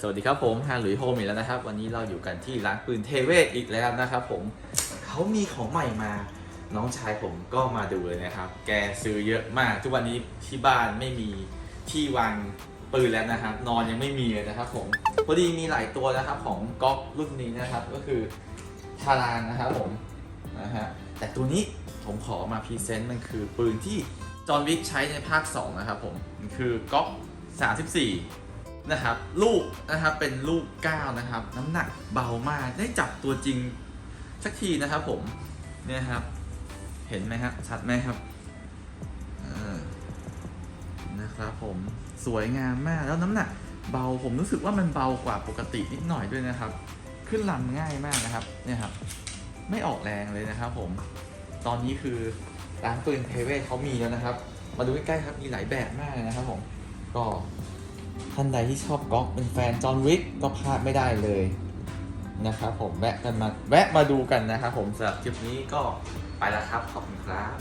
สวัสดีครับผมฮานหลุยโฮมอีกแล้วนะครับ วันนี้เราอยู่กันที่ร้านปืนเทเวศอีกแล้วนะครับ ผมเขามีของใหม่มา น้องชายผมก็มาดูเลยนะครับ แกซื้อเยอะมาก ทุกวันนี้ที่บ้านไม่มีที่วางปืนแล้วนะครับ นอนยังไม่มีเลยนะครับ ผมพอดีมีหลายตัวนะครับของก๊อกรุ่นนี้นะครับ ก็คือทารานนะครับผมนะฮะแต่ตัวนี้ผมขอมาพรีเซนต์มันคือปืนที่ จอห์นวิกใช้ในภาค 2 นะครับผม คือก๊อก34 นะครับ ลูกนะครับเป็นลูก 9 นะครับ น้ำหนักเบามาก ได้จับตัวจริงสักทีนะครับผม เนี่ยครับ เห็นไหมครับชัดไหมครับนะครับผมสวยงามมากแล้วน้ำหนักเบาผมรู้สึกว่ามันเบากว่าปกตินิดหน่อยด้วยนะครับ ขึ้นลำง่ายมากนะครับเนี่ยครับ ไม่ออกแรงเลยนะครับผม ตอนนี้คือ ร้านปืนเทเวศเขามีแล้วนะครับ มาดูใกล้ๆครับมีหลายแบบมากนะครับผมก็ท่านใดที่ชอบก๊อกเป็นแฟนจอห์นวิกก็พลาดไม่ได้เลยนะครับผมแวะกันมาแวะมาดูกันนะครับผมสำหรับคลิปนี้ก็ไปแล้วครับ ขอบคุณครับ